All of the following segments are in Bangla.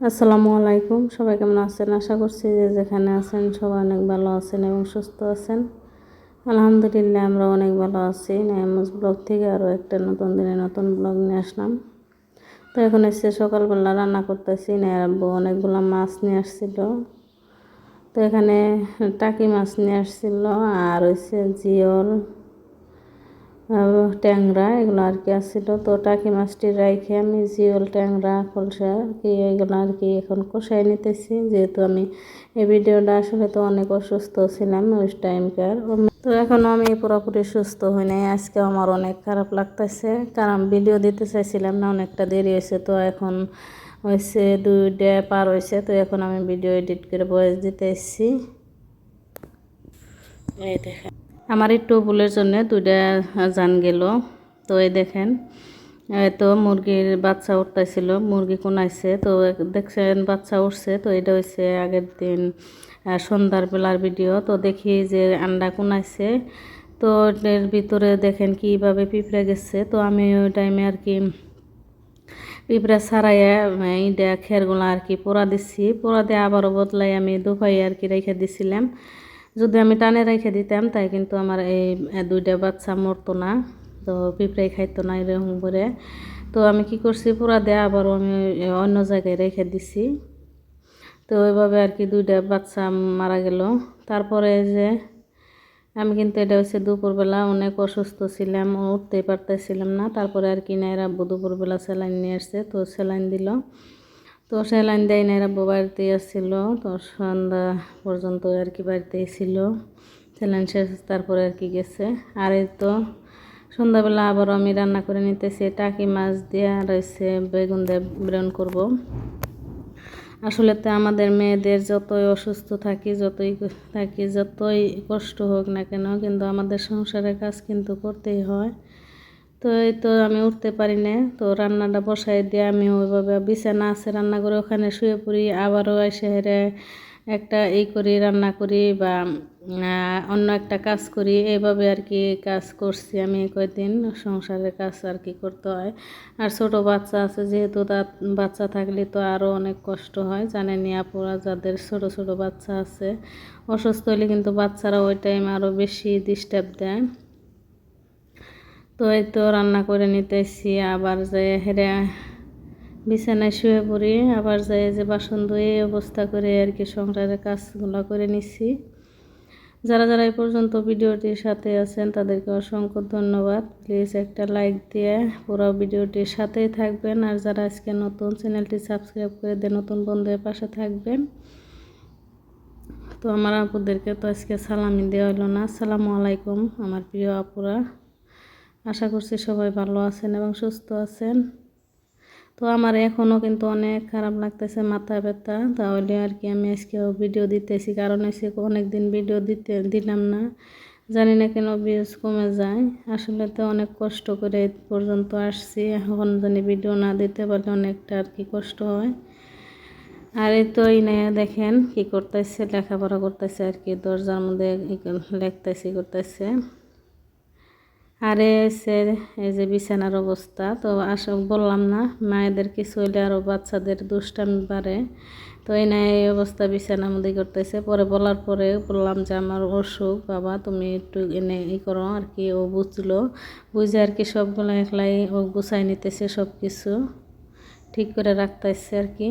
আসসালামু আলাইকুম। সবাই কেমন আছেন? আশা করছি যে যেখানে আছেন সবাই অনেক ভালো আছেন এবং সুস্থ আছেন। আলহামদুলিল্লাহ, আমরা অনেক ভালো আছি। নাইমুজ ব্লগ থেকে আরও একটা নতুন দিনে নতুন ব্লগ নিয়ে আসলাম। তো এখন এসে সকালবেলা রান্না করতেছি। নাইর আব্বু অনেকগুলো মাছ নিয়ে আসছিল। তো এখানে টাকি মাছ নিয়ে আসছিল আর হচ্ছে জিওল ট্যাংরা এগুলো আর কি আসছিল তো টাকি মাছটি রাইখে আমি জিওল ট্যাংরা আর কি এগুলো আর কি এখন কষাই নিতেছি, যেহেতু আমি এই ভিডিওটা আসলে তো অনেক অসুস্থ ছিলাম ওই টাইমকার তো এখনও আমি পুরোপুরি সুস্থ হই নাই, আজকে আমার অনেক খারাপ লাগতেছে, কারণ ভিডিও দিতে চাইছিলাম না, অনেকটা দেরি হয়েছে, তো এখন হয়েছে দুইটা পার হয়েছে, তো এখন আমি ভিডিও এডিট করে বয়স দিতে এসেছি এই দেখেন। আমার একটু ভুলের জন্য দুইটা জান গেল। তো এই দেখেন তো মুরগির বাচ্চা উঠতেছিল, মুরগি কোনাইছে তো দেখছেন বাচ্চা উঠছে, তো এটা হচ্ছে আগের দিন সন্ধ্যার বেলার ভিডিও। তো দেখি যে আন্ডা কোনাইছে তো এর ভিতরে দেখেন কীভাবে পিঁপড়ে গেছে। তো আমি ওই টাইমে আর কি পিঁপড়া ছাড়াইয়া ইটা খেরগুলো আর কি পোড়া দিচ্ছি পোড়া দিয়ে আবারও বদলাই আমি দুপাই আর কি রেখে দিছিলাম। যদি আমি টানে রেখে দিতাম, তাই কিন্তু আমার এই দুইটা বাচ্চা মরতো না, তো পিঁপড়াই খাইতো না এরকম করে। তো আমি কি করছি, পুরা দেয়া আবারও আমি অন্য জায়গায় রেখে দিছি। তো ওইভাবে আর কি দুইটা বাচ্চা মারা গেল। তারপরে যে আমি কিন্তু এটা হচ্ছে দুপুরবেলা অনেক অসুস্থ ছিলাম, উঠতেই পারতেছিলাম না। তারপরে আর কি নাইরা দুপুরবেলা স্যালাইন নিয়ে আসছে, তো স্যালাইন দিল। তো স্যালাইন দেয় না এরা বাড়িতে আসছিল। তো সন্ধ্যা পর্যন্ত আর কি বাড়িতেই ছিল। স্যালাইন শেষ, তারপরে আর কি গেছে। আর এই তো সন্ধ্যাবেলা আবারও আমি রান্না করে নিতেছি, টাকি মাছ দিয়ে রয়েছে, বেগুন দিয়ে ব্রেন করব। আসলে তো আমাদের মেয়েদের যতই অসুস্থ থাকি, যতই থাকি, যতই কষ্ট হোক না কেন, কিন্তু আমাদের সংসারের কাজ কিন্তু করতেই হয়। তো এই তো আমি উঠতে পারি না। তো রান্নাটা বসাই দিয়ে আমি ওইভাবে বিছানা আছে, রান্না করে ওখানে শুয়ে পড়ি, আবারও এসে হেরে একটা এই করি, রান্না করি বা অন্য একটা কাজ করি। এইভাবে আর কি কাজ করছি আমি কয়েকদিন সংসারের কাজ আর কি করতে হয়। আর ছোট বাচ্চা আছে, যেহেতু তার বাচ্চা থাকলে তো আরও অনেক কষ্ট হয়। জানেনি আপুরা, যাদের ছোট ছোট বাচ্চা আছে, অসুস্থ হলে কিন্তু বাচ্চারা ওই টাইম আরও বেশি ডিস্টার্ব দেয়। তো এই তো রান্না করে নিতেছি, আবার যে হেরে বিছানায় শুয়ে পড়ি, আবার যাই যে বাসন ধুয়ে অবস্থা করে আর কি সংসারের কাজগুলো করে নিচ্ছি যারা যারা এই পর্যন্ত ভিডিওটির সাথে আছেন, তাদেরকে অসংখ্য ধন্যবাদ। প্লিজ একটা লাইক দিয়ে পুরো ভিডিওটির সাথেই থাকবেন, আর যারা আজকে নতুন চ্যানেলটি সাবস্ক্রাইব করে দিয়ে নতুন বন্ধুদের পাশে থাকবেন, তো আমার আপুদেরকে তো আজকে সালামি দেওয়া হলো না। আসসালামু আলাইকুম আমার প্রিয় আপুরা। আশা করছি সবাই ভালো আছেন এবং সুস্থ আছেন। তো আমার এখনও কিন্তু অনেক খারাপ লাগতেছে, মাথা ব্যথা। তাহলে আর কি আমি আজকেও ভিডিও দিতেছি, কারণ এসে অনেক দিন ভিডিও দিতে, দিলাম না। জানি না কেন ভিউজ কমে যায়। আসলে তো অনেক কষ্ট করে পর্যন্ত আসছি। এখন জানি ভিডিও না দিতে পারলে অনেকটা আর কি কষ্ট হয়। আর এই তো এই দেখেন কি করতেছে, লেখাপড়া করতেছে আর কি, দরজার মধ্যে লেখতেছি, করতেছে। আর এসে এই যে বিছানার অবস্থা, তো আস বললাম না, মায়েদের কিছু হইলে আরও বাচ্চাদের দুষ্টামি বাড়ে। তো এই না, এই অবস্থা বিছানার মধ্যে করতেছে। পরে বলার পরে বললাম যে, আমার অসুখ, বাবা, তুমি একটু এনে ই করো, আর কি। ও বুঝলো। বুঝে আর কি সবগুলো একলাই ও গুছাই নিতেছে সব কিছু ঠিক করে রাখতেছে আর কি।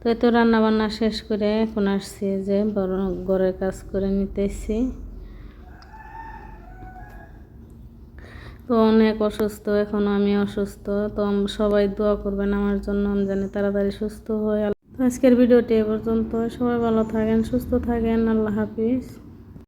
তো এত রান্না বান্না শেষ করে এখন আসছি যে বড় ঘরের কাজ করে নিতেছি। তো অনেক অসুস্থ এখনও আমি অসুস্থ। তো সবাই দোয়া করবেন আমার জন্য, আমি জানি তাড়াতাড়ি সুস্থ হয়ে আজকের ভিডিওটি এ পর্যন্ত সবাই ভালো থাকেন, সুস্থ থাকেন। আল্লাহ হাফিজ।